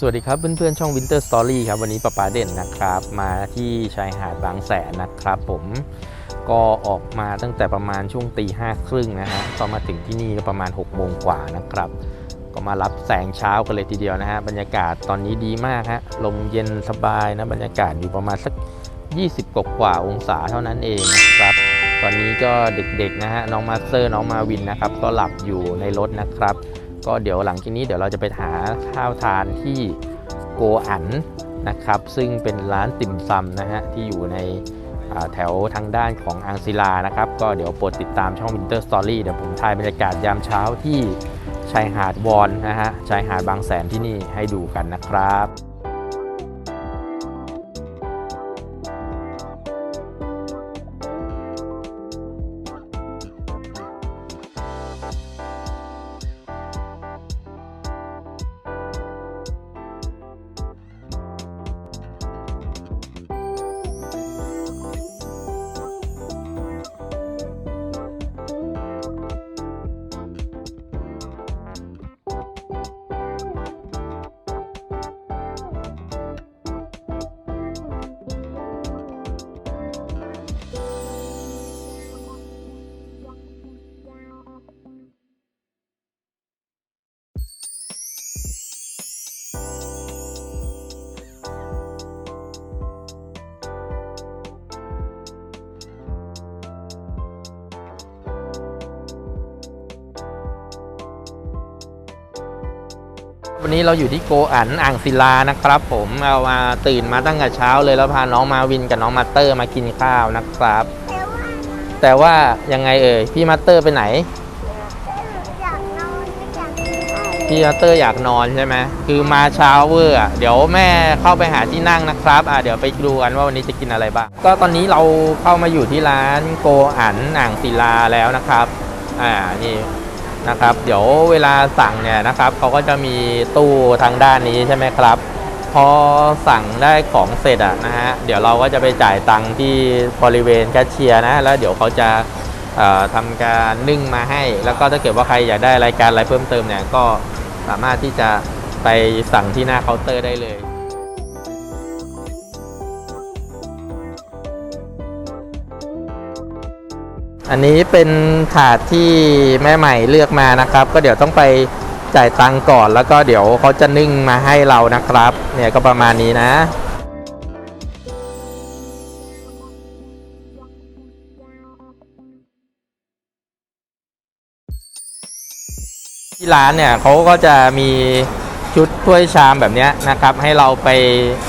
สวัสดีครับเพื่อนๆช่อง Winter Story ครับวันนี้ปะปาเด่นนะครับ มาที่ชายหาดบางแสนนะครับผมก็ออกมาตั้งแต่ประมาณช่วงตีห้าครึ่งนะฮะก็มาถึงที่นี่ก็ประมาณ6กโมงกว่านะครับ ก็มารับแสงเช้ากันเลยทีเดียวนะฮะบรรยากาศตอนนี้ดีมากฮะลมเย็นสบายนะบรรยากาศอยู่ประมาณสัก 20กว่ากว่าองศาเท่านั้นเองนะครับ ตอนนี้ก็เด็กๆนะฮะน้องมาสเตอร์น้องมาวินนะครับก็หลับอยู่ในรถนะครับ ก็เดี๋ยวหลังจากนี้เดี๋ยวเราจะไปหาข้าวทานที่โกอันนะครับ ซึ่งเป็นร้านติ่มซำนะฮะที่อยู่ในแถวทางด้านของอังศิลานะครับ ก็เดี๋ยวโปรดติดตามช่อง Winter Story เดี๋ยวผมถ่ายบรรยากาศยามเช้าที่ชายหาดวอนนะฮะชายหาดบางแสนที่นี่ให้ดูกันนะครับ วันนี้เราอยู่ที่โกอันอ่างศิลานะครับ ผมเอามาตื่นมาตั้งแต่เช้าเลยแล้วพาน้องมาวินกับน้องมาเตอร์มากินข้าวนะครับ แต่ว่ายังไงเอ่ยพี่มาเตอร์ไปไหนอยากนอนไม่อยากกินข้าวพี่มาเตอร์อยากนอนใช่ไหมคือมาเช้าเวอร์อะเดี๋ยวแม่เข้าไปหาที่นั่งนะครับอะเดี๋ยวไปดูกันว่าวันนี้จะกินอะไรบ้างก็ตอนนี้เราเข้ามาอยู่ที่ร้านโกอันอ่างศิลาแล้วนะครับ อ่านี่ นะครับ เดี๋ยวเวลาสั่งเนี่ยนะครับเขาก็จะมีตู้ทางด้านนี้ใช่ไหมครับ พอสั่งได้ของเสร็จอะนะฮะเดี๋ยวเราก็จะไปจ่ายตังค์ที่บริเวณแคชเชียร์นะแล้วเดี๋ยวเขาจะเอ่อทำการนึ่งมาให้ แล้วก็ถ้าเกิดว่าใครอยากได้รายการอะไรเพิ่มเติมเนี่ยก็สามารถที่จะไปสั่งที่หน้าเคาน์เตอร์ได้เลย อันนี้เป็นถาดที่แม่ใหม่เลือกมานะครับ ก็เดี๋ยวต้องไปจ่ายตังก่อนแล้วก็เดี๋ยวเขาจะนึ่งมาให้เรานะครับ เนี่ยก็ประมาณนี้นะ ที่ร้านเนี่ยเขาก็จะมีชุดถ้วยชามแบบนี้นะครับ ให้เราไป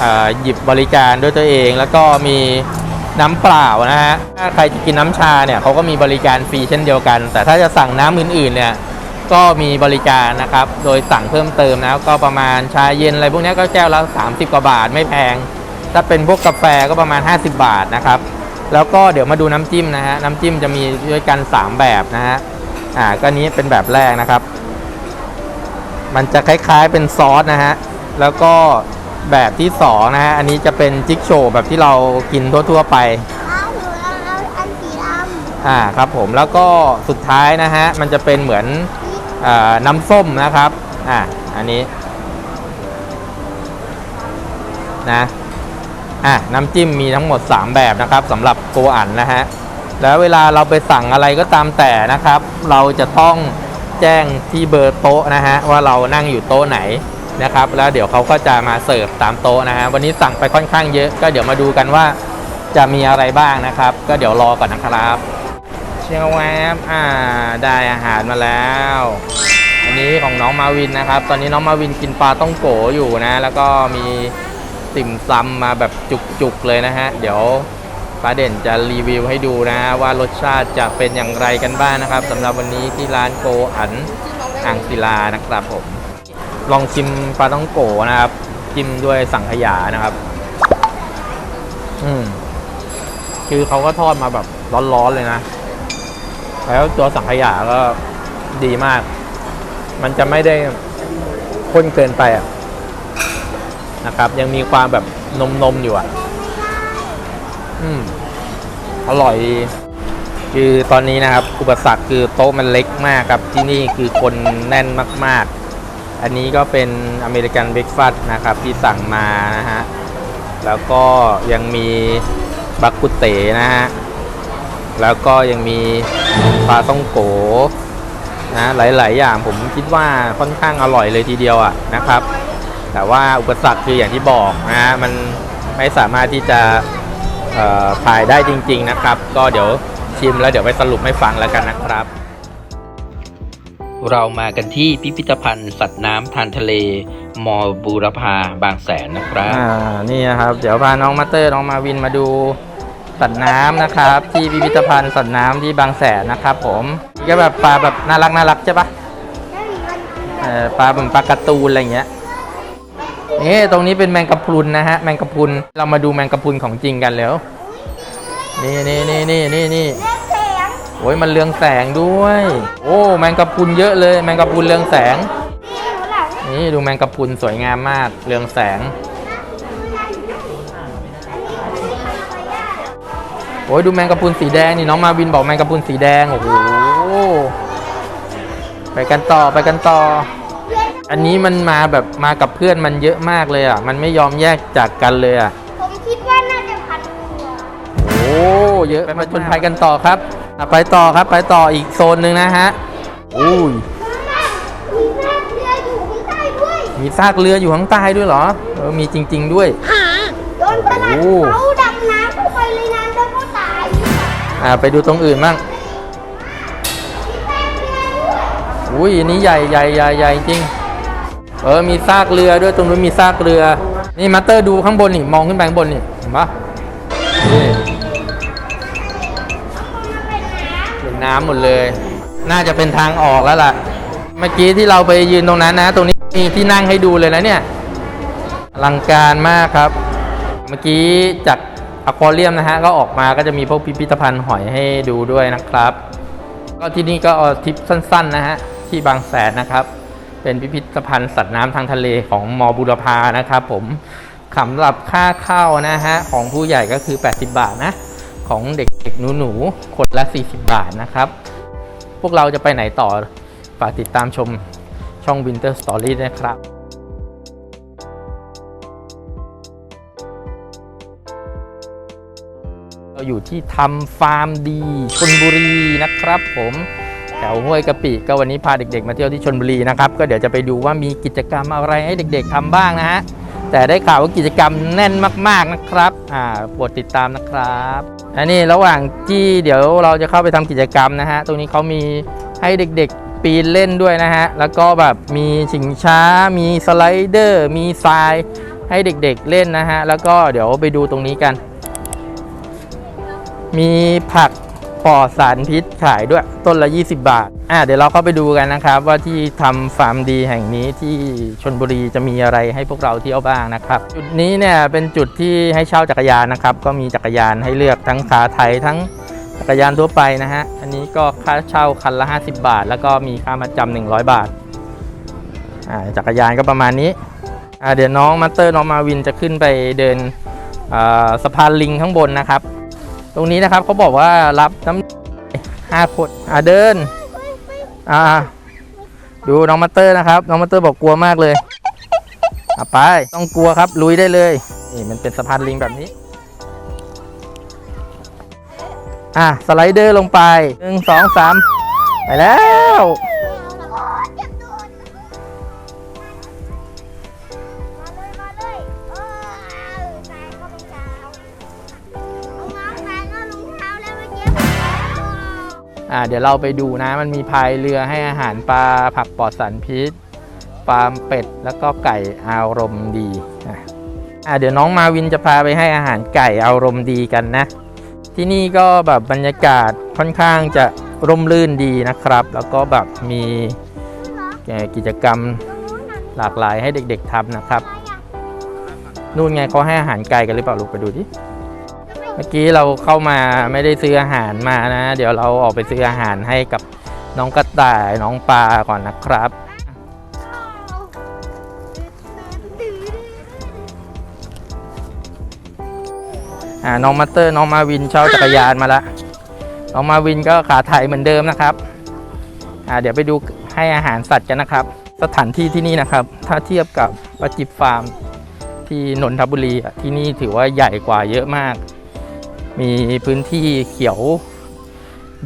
อ่อหยิบบริการด้วยตัวเอง แล้วก็มี น้ำเปล่านะฮะ ถ้าใครจะกินน้ำชาเนี่ยเขาก็มีบริการฟรีเช่นเดียวกัน แต่ถ้าจะสั่งน้ำอื่นๆเนี่ยก็มีบริการนะครับ โดยสั่งเพิ่มเติมนะก็ประมาณชาเย็นอะไรพวกนี้ก็แก้วละ 30 กว่าบาทไม่แพง ถ้าเป็นพวกกาแฟก็ประมาณ 50 บาทนะครับ แล้วก็เดี๋ยวมาดูน้ำจิ้มนะฮะ น้ำจิ้มจะมีด้วยกัน 3 แบบนะฮะ อ่า ก็นี้เป็นแบบแรกนะครับ มันจะคล้ายๆเป็นซอสนะฮะ แล้วก็ แบบที่สองนะฮะอันนี้จะเป็นจิ๊กโชว์แบบที่เรากินทั่วๆไปอ้าวหนูเอาเอาอันสีดอ่าครับผมแล้วก็สุดท้ายนะฮะมันจะเป็นเหมือนำเออน้ำส้มนะครับอ่าอันนี้นะอะน้ำจิ้มมีทั้งหมด 3 แบบนะครับสำหรับโกอันนะฮะแล้วเวลาเราไปสั่งอะไรก็ตามแต่นะครับ เราจะต้องแจ้งที่เบอร์โต๊ะนะฮะว่าเรานั่งอยู่โต๊ะไหน นะครับ แล้วเดี๋ยวเขาก็จะมาเสิร์ฟตามโต๊ะนะฮะวันนี้สั่งไปค่อนข้างเยอะก็เดี๋ยวมาดูกันว่าจะมีอะไรบ้างนะครับ ก็เดี๋ยวรอก่อนนะครับ เชียงแวบอ่าได้อาหารมาแล้วอันนี้ของน้องมาวินนะครับ ตอนนี้น้องมาวินกินปลาต้องโกอยู่นะ แล้วก็มีติ่มซำมาแบบจุกๆเลยนะฮะเดี๋ยวป้าเด่นจะรีวิวให้ดูนะว่ารสชาติจะเป็นอย่างไรกันบ้างนะครับสำหรับวันนี้ที่ร้านโกอันอ่างศิลานะครับผม ลองชิมปลาต้องโกนะครับ จิ้มด้วยสังขยานะครับ อืมคือเขาก็ทอดมาแบบร้อนๆเลยนะ แล้วตัวสังขยาก็ดีมาก มันจะไม่ได้ข้นเกินไปอะนะครับ ยังมีความแบบนมๆอยู่อะ อืม อร่อย คือตอนนี้นะครับ อุปสรรคคือโต๊ะมันเล็กมากครับ ที่นี่คือคนแน่นมาก ๆ อันนี้ก็เป็นอเมริกันเบรกฟาสต์นะครับที่สั่งมานะฮะ แล้วก็ยังมีบักกุเตนะฮะ แล้วก็ยังมีปลาต้องโกนะหลาย ๆ อย่างผมคิดว่าค่อนข้างอร่อยเลยทีเดียวอะนะครับ แต่ว่าอุปสรรคคืออย่างที่บอกนะฮะมันไม่สามารถที่จะถ่ายได้จริง ๆ นะครับ ก็เดี๋ยวชิมแล้วเดี๋ยวไปสรุปให้ฟังแล้วกันนะครับ เรามากันที่พิพิธภัณฑ์สัตว์น้ำทานทะเล มอบูรพาบางแสนนะครับ อ่า นี่นะครับ เดี๋ยวพาน้องมาเตอร์น้องมาวินมาดูสัตว์น้ำนะครับ ที่พิพิธภัณฑ์สัตว์น้ำที่บางแสนนะครับ ผมก็แบบปลาแบบน่ารักน่ารักใช่ปะได้มันเออปลาแบบปลาการ์ตูนอะไรอย่างเงี้ยนี่ตรงนี้เป็นแมงกะพรุนนะฮะ แมงกะพรุนเรามาดูแมงกะพรุนของจริงกันแล้ว นี่นี่นี่นี่นี่นี่เลือกเสียง โอ้ยมันเรืองแสงด้วย โอ้ แมงกะพรุนเยอะเลย แมงกะพรุนเรืองแสง นี่หนูหลังนี่ดูแมงกะพรุนสวยงามมาก เรืองแสง โอ้ยดูแมงกะพรุนสีแดงนี่น้องมาวินบอกแมงกะพรุนสีแดง โอ้โห ไปกันต่อไปกันต่อ อันนี้มันมาแบบมากับเพื่อนมันเยอะมากเลยอะ มันไม่ยอมแยกจากกันเลยอะ ผมคิดว่าน่าจะพันตัวโอ้ เยอะไปมาชนภัยกันต่อครับ อะไปต่อครับไปต่ออีกโซนหนึ่งนะฮะอุ้ยมีแม่เรืออยู่ข้างใต้ด้วยมีซากเรืออยู่ข้างใต้ด้วยเหรอเออมีจริง ๆ ด้วยโดนตลาดโอ้เขาดำน้ำเข้าไปเลยนะแล้วก็ตายอ่าไปดูตรงอื่นบ้างมีแม่เรือด้วยอุ้ยอันนี้ใหญ่ใหญ่ใหญ่ใหญ่จริง เออมีซากเรือด้วยตรงนู้นมีซากเรือ นี่มาสเตอร์ดูข้างบนนี่มองขึ้นไปข้างบนนี่เห็นปะ น้ำหมดเลย น่าจะเป็นทางออกแล้วล่ะ เมื่อกี้ที่เราไปยืนตรงนั้นนะ ตรงนี้มีที่นั่งให้ดูเลยนะเนี่ยอลังการมากครับ เมื่อกี้จากอควาเรียมนะฮะก็ออกมาก็จะมีพวกพิพิธภัณฑ์หอยให้ดูด้วยนะครับ ก็ที่นี่ก็เอาทริปสั้นๆนะฮะที่บางแสนนะครับ เป็นพิพิธภัณฑ์สัตว์น้ำทางทะเลของมอบุรพานะครับ ผมสำหรับค่าเข้านะฮะของผู้ใหญ่ก็คือ 80 บาทนะ ของเด็กๆหนูๆคนละ 40 บาทนะครับ พวกเราจะไปไหนต่อ ฝากติดตามชมช่อง Winter Story นะครับเราอยู่ที่ทำฟาร์มดีชนบุรีนะครับผมแถวห้วยกะปิก็วันนี้พาเด็กๆ มาเที่ยวที่ชนบุรีนะครับ ก็เดี๋ยวจะไปดูว่ามีกิจกรรมอะไรให้เด็กๆทำบ้างนะฮะ แต่ได้ข่าวว่ากิจกรรมแน่นมาก ๆนะครับ อ่าโปรดติดตามนะครับ อันนี้ระหว่างที่เดี๋ยวเราจะเข้าไปทำกิจกรรมนะฮะ ตรงนี้เขามีให้เด็กๆปีนเล่นด้วยนะฮะ แล้วก็แบบมีชิงช้า มีสไลเดอร์ มีทรายให้เด็กๆเล่นนะฮะ แล้วก็เดี๋ยวไปดูตรงนี้กัน มีผัก ลอดสารพิษขายด้วยต้นละ 20 บาท อะเดี๋ยวเราเข้าไปดูกันนะครับ ว่าที่ทำฟาร์มดีแห่งนี้ที่ชนบุรีจะมีอะไรให้พวกเราเที่ยวบ้างนะครับ จุดนี้เนี่ยเป็นจุดที่ให้เช่าจักรยานนะครับ ก็มีจักรยานให้เลือกทั้งขาไทยทั้งจักรยานทั่วไปนะฮะ อันนี้ก็ค่าเช่าคันละ 50 บาท แล้วก็มีค่ามาจำ100 บาท อ่าจักรยานก็ประมาณนี้ อ่าเดี๋ยวน้องมาสเตอร์น้องมาวินจะขึ้นไปเดินอ่าสะพานลิงข้างบนนะครับ ตรงนี้นะครับเขาบอกว่ารับน้ำห้าคนอ่าเดิน อ่า ดูน้องมาสเตอร์นะครับ น้องมาสเตอร์บอกกลัวมากเลยอะไป ต้องกลัวครับลุยได้เลย นี่มันเป็นสะพานลิงแบบนี้ อะสไลเดอร์ลงไปหนึ่งสองสามไปแล้ว อ่าเดี๋ยวเราไปดูนะ มันมีพายเรือให้อาหารปลาผักปลอดสารพิษฟาร์มเป็ดแล้วก็ไก่อารมณ์ดีอ่าเดี๋ยวน้องมาวินจะพาไปให้อาหารไก่อารมณ์ดีกันนะ ที่นี่ก็แบบบรรยากาศค่อนข้างจะร่มรื่นดีนะครับ แล้วก็แบบมีกิจกรรมหลากหลายให้เด็กๆทำนะครับ นู่นไงเขาให้อาหารไก่กันหรือเปล่าลูกไปดูดิ เมื่อกี้เราเข้ามาไม่ได้ซื้ออาหารมานะ เดี๋ยวเราออกไปซื้ออาหารให้กับน้องกระต่ายน้องปลาก่อนนะครับ อ่าน้องมาสเตอร์น้องมาวินเช่าจักรยานมาละน้องมาวินก็ขาไถเหมือนเดิมนะครับ อ่าเดี๋ยวไปดูให้อาหารสัตว์กันนะครับ สถานที่ที่นี่นะครับ ถ้าเทียบกับประจิบฟาร์มที่นนทบุรีที่นี่ถือว่าใหญ่กว่าเยอะมาก มีพื้นที่เขียว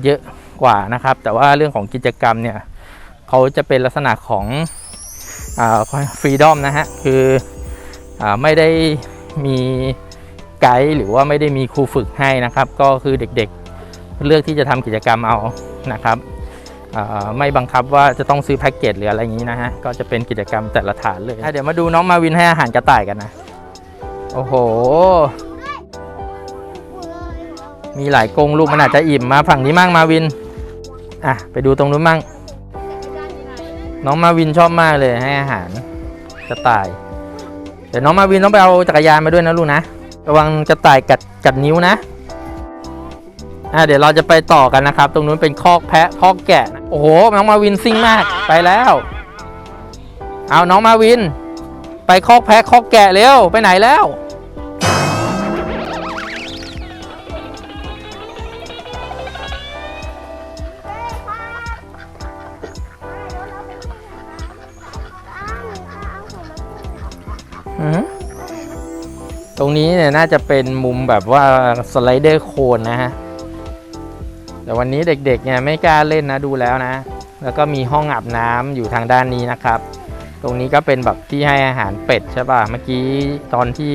เยอะกว่านะครับ แต่ว่าเรื่องของกิจกรรมเนี่ยเขาจะเป็นลักษณะของฟรีดอมนะฮะ คืออาไม่ได้มีไกด์หรือว่าไม่ได้มีครูฝึกให้นะครับ ก็คือเด็กๆเลือกที่จะทำกิจกรรมเอานะครับอ่าไม่บังคับว่าจะต้องซื้อแพ็กเกจหรืออะไรอย่างนี้นะฮะ ก็จะเป็นกิจกรรมแต่ละฐานเลย เดี๋ยวมาดูน้องมาวินให้อาหารกระต่ายกันนะ โอ้โห มีหลายกงลูกมันอาจจะอิ่มมาฝั่งนี้มั่งมาวิน อะไปดูตรงนู้นมั่ง น้องมาวินชอบมากเลยให้อาหารกระต่าย เดี๋ยวน้องมาวินต้องไปเอาจักรยานมาด้วยนะลูกนะ ระวังกระต่ายกัดกัดนิ้วนะ อะเดี๋ยวเราจะไปต่อกันนะครับ ตรงนู้นเป็นคอกแพะคอกแกะนะโอ้โห น้องมาวินซิ่งมากไปแล้ว เอาน้องมาวิน ไปคอกแพะคอกแกะเร็วไปไหนแล้ว ตรงนี้เนี่ยน่าจะเป็นมุมแบบว่าสไลเดอร์โคนนะฮะ แต่วันนี้เด็กๆเนี่ยไม่กล้าเล่นนะดูแล้วนะ แล้วก็มีห้องอาบน้ำอยู่ทางด้านนี้นะครับ ตรงนี้ก็เป็นแบบที่ให้อาหารเป็ดใช่ป่ะ เมื่อกี้ตอนที่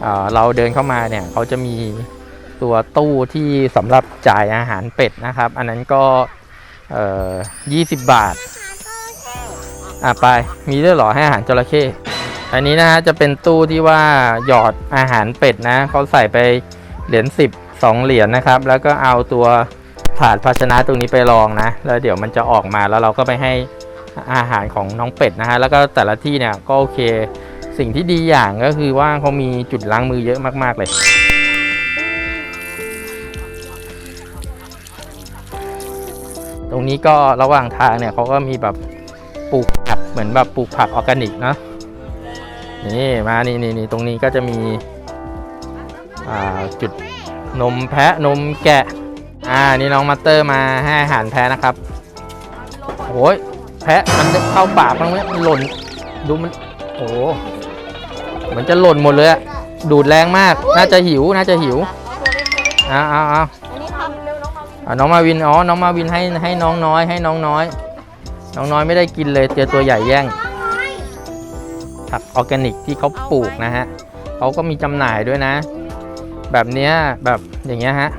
เอ่อเราเดินเข้ามาเนี่ยเขาจะมีตัวตู้ที่สำหรับจ่ายอาหารเป็ดนะครับ อันนั้นก็เอ่อ20บาท อะไป มีด้วยหรอให้อาหารจระเข้ อันนี้นะฮะจะเป็นตู้ที่ว่าหยอดอาหารเป็ดนะเขาใส่ไปเหรียญสิบสองเหรียญนะครับ แล้วก็เอาตัวถาดภาชนะตรงนี้ไปรองนะ แล้วเดี๋ยวมันจะออกมาแล้วเราก็ไปให้อาหารของน้องเป็ดนะฮะแล้วก็แต่ละที่เนี่ยก็โอเค สิ่งที่ดีอย่างก็คือว่าเขามีจุดล้างมือเยอะมาก ๆ เลยตรงนี้ก็ระหว่างทางเนี่ยเขาก็มีแบบปลูกผักเหมือนแบบปลูกผักออร์แกนิกเนาะ นี่มานี่นี่นี่ตรงนี้ก็จะมีอ่าจุดนมแพะนมแกะ อ่านี่น้องมาสเตอร์มาให้อาหารแพะนะครับโอ้ยแพะมันเข้าปากบ้างไหมมันหล่นดูมันโอ้โหเหมือนจะหล่นหมดเลยอะดูดแรงมากน่าจะหิวน่าจะหิวเอาเอาเอาอันนี้ทำเร็วน้าวินเอาน้องมาวินอ๋อน้องมาวินให้ให้น้องน้อยให้น้องน้อย น้องน้อยไม่ได้กินเลยเจอตัวใหญ่แย่ง ผักออร์แกนิกที่เขาปลูกนะฮะเขาก็มีจำหน่ายด้วยนะ แบบเนี้ยแบบอย่างเงี้ยฮะ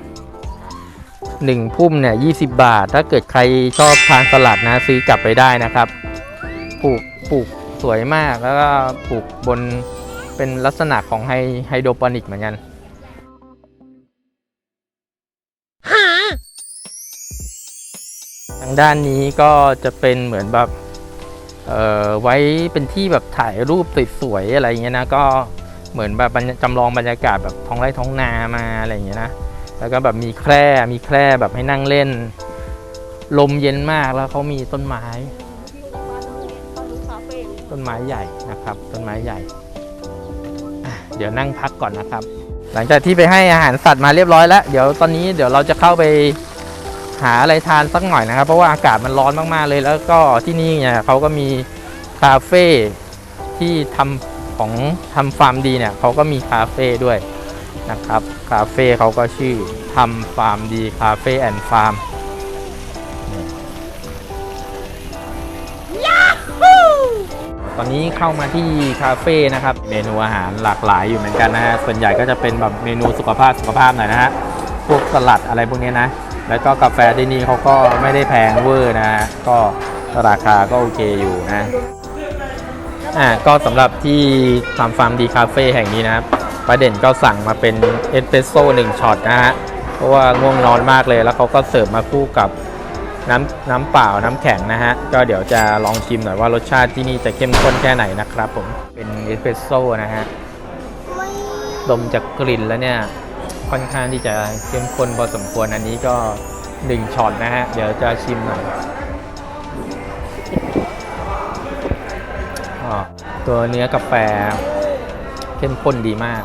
หนึ่งพุ่มเนี่ยยีบาท ถ้าเกิดใครชอบทานสลัดนะซื้อกลับไปได้นะครับ ปลูกปลูกสวยมากแล้วก็ปลูกบนเป็นลักษณะของไฮไฮโดรโปนิกเหมือนกันทางด้านนี้ก็จะเป็นเหมือนแบบเอ่อ ไว้เป็นที่แบบถ่ายรูปสวยๆอะไรเงี้ยนะก็เหมือนแบบจำลองบรรยากาศแบบท้องไร่ท้องนามาอะไรเงี้ยนะแล้วก็แบบมีแคร่มีแคร่แบบให้นั่งเล่น ลมเย็นมากแล้วเขามีต้นไม้ ต้นไม้ใหญ่นะครับ ต้นไม้ใหญ่ เดี๋ยวนั่งพักก่อนนะครับ หลังจากที่ไปให้อาหารสัตว์มาเรียบร้อยแล้ว เดี๋ยวตอนนี้เดี๋ยวเราจะเข้าไป หาอะไรทานสักหน่อยนะครับ เพราะว่าอากาศมันร้อนมากๆเลย แล้วก็ที่นี่เนี่ยเขาก็มีคาเฟ่ที่ทำของทำฟาร์มดีเนี่ยเขาก็มีคาเฟ่ด้วยนะครับคาเฟ่เขาก็ชื่อทำฟาร์มดีคาเฟ่แอนด์ฟาร์มตอนนี้เข้ามาที่คาเฟ่นะครับ เมนูอาหารหลากหลายอยู่เหมือนกันนะฮะส่วนใหญ่ก็จะเป็นแบบเมนูสุขภาพสุขภาพหน่อยนะฮะพวกสลัดอะไรพวกนี้นะ แล้วก็กาแฟที่นี่เขาก็ไม่ได้แพงเวอร์นะฮะก็ราคาก็โอเคอยู่นะอ่าก็สำหรับที่ทำฟาร์มดีคาเฟ่แห่งนี้นะครับประเด็นก็สั่งมาเป็นเอสเปรสโซ่หนึ่งช็อตนะฮะเพราะว่าง่วงนอนมากเลยแล้วเขาก็เสิร์ฟมาคู่กับน้ำน้ำเปล่าน้ำแข็งนะฮะ ก็เดี๋ยวจะลองชิมหน่อยว่ารสชาติที่นี่จะเข้มข้นแค่ไหนนะครับผมเป็นเอสเปรสโซ่นะฮะดมจากกลิ่นแล้วเนี่ย ค่อนข้างที่จะเข้มข้นพอสมควรอันนี้ก็หนึ่งช็อตนะฮะ เดี๋ยวจะชิมหน่อยอ๋อตัวเนื้อกาแฟเข้มข้นดีมาก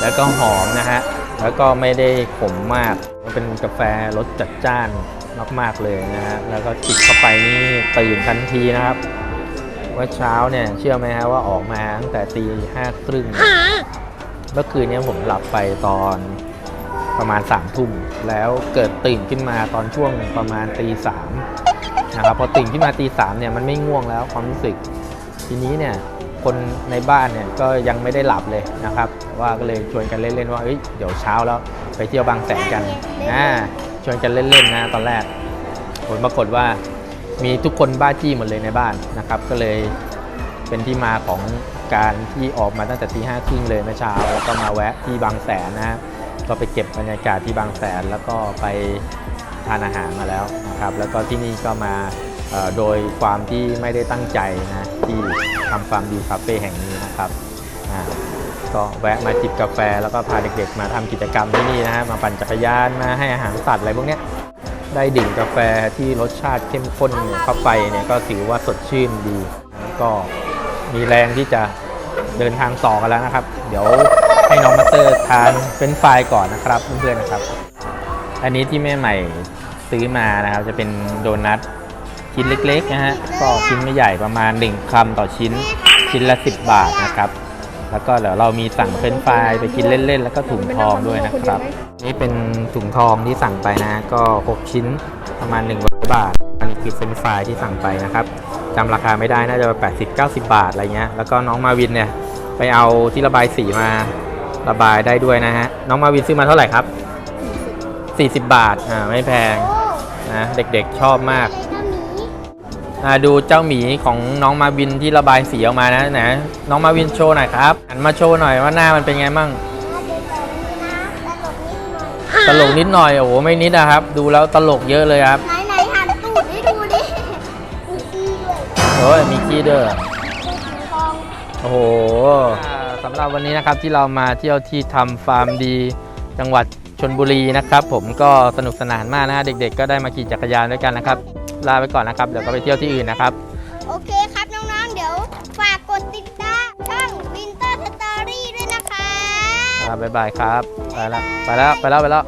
แล้วก็หอมนะฮะ แล้วก็ไม่ได้ขมมาก มันเป็นกาแฟรสจัดจ้านมากๆเลยนะฮะ แล้วก็จิบเข้าไปนี่ตื่นทันทีนะครับ ว่าเช้าเนี่ยเชื่อไหมฮะว่าออกมาตั้งแต่ตีห้าครึ่ง เมื่อคืนนี้ผมหลับไปตอนประมาณสามทุ่มแล้วเกิดตื่นขึ้นมาตอนช่วงประมาณตีสามนะครับพอตื่นขึ้นมาตีสามเนี่ยมันไม่ง่วงแล้วความรู้สึก ทีนี้เนี่ยคนในบ้านเนี่ยก็ยังไม่ได้หลับเลยนะครับ ว่าก็เลยชวนกันเล่นๆว่าเอ้ยเดี๋ยวเช้าแล้วไปเที่ยวบางแสนกันอ่าชวนกันเล่นๆนะตอนแรกผลปรากฏว่ามีทุกคนบ้าจี้หมดเลยในบ้านนะครับ ก็เลยเป็นที่มาของ การที่ออกมาตั้งแต่ตีห้าครึ่งเลยเมื่อเช้าแล้วก็มาแวะที่บางแสนนะฮะก็ไปเก็บบรรยากาศที่บางแสนแล้วก็ไปทานอาหารมาแล้วนะครับแล้วก็ที่นี่ก็มาโดยความที่ไม่ได้ตั้งใจนะที่ทำฟาร์มดีคาเฟ่แห่งนี้นะครับก็แวะมาจิบกาแฟแล้วก็พาเด็กๆ มาทำกิจกรรมที่นี่นะฮะมาปั่นจักรยานมาให้อาหารสัตว์อะไรพวกเนี้ยได้ดื่มกาแฟที่รสชาติเข้มข้นเข้าไปเนี่ยก็ถือว่าสดชื่นดี ก็ มีแรงที่จะเดินทางต่อกันแล้วนะครับ เดี๋ยวให้น้องมาสเตอร์ทานเป็นไฟรายก่อนนะครับเพื่อนๆนะครับ อันนี้ที่แม่ใหม่ซื้อมานะครับจะเป็นโดนัทชิ้นเล็กๆนะฮะก็ชิ้นไม่ใหญ่ประมาณ 1คำต่อชิ้นชิ้นละ 10 บาทนะครับ แล้วก็เดี๋ยวเรามีสั่งเฟรนฟรายไปกินเล่นๆ แล้วก็ถุงทองด้วยนะครับ นี่เป็นถุงทองที่สั่งไปนะ ก็ 6 ชิ้นประมาณ100บาทอันนี้คือเฟรนฟรายที่สั่งไปนะครับ จำราคาไม่ได้น่าจะ80 90บาทอะไรเงี้ยแล้วก็น้องมาวินเนี่ยไปเอาที่ระบายสีมาระบายได้ด้วยนะฮะน้องมาวินซื้อมาเท่าไหร่ครับ 40 บาทอ่าไม่แพงโอ้นะเด็กๆชอบมากเลยก็มีอ่าดูเจ้าหมีของน้องมาวินที่ระบายสีออกมานะไหนน้องมาวินโชว์หน่อยครับหันมาโชว์หน่อยว่าหน้ามันเป็นไงมั่งมาดูแบบนี้นะตลกนิดหน่อยตลกนิดหน่อยโอ้โหไม่นิดนะครับ ดูแล้วตลกเยอะเลยครับไหน โอ้ยมีกี้เดอร์เป็นสีทองโอ้โหสำหรับวันนี้นะครับที่เรามาเที่ยวที่ทำฟาร์มดี จังหวัดชนบุรีนะครับ ผมก็สนุกสนานมากนะฮะเด็ก ๆ ก็ได้มาขี่จักรยานด้วยกันนะครับ ลาไปก่อนนะครับเดี๋ยวก็ไปเที่ยวที่อื่นนะครับ โอเคครับน้องๆ เดี๋ยวฝากกดติดตามช่อง Winter Story ด้วยนะคะ อ่าบ๊ายบายครับ ไปแล้ว ไปแล้ว ไปแล้ว ไปแล้ว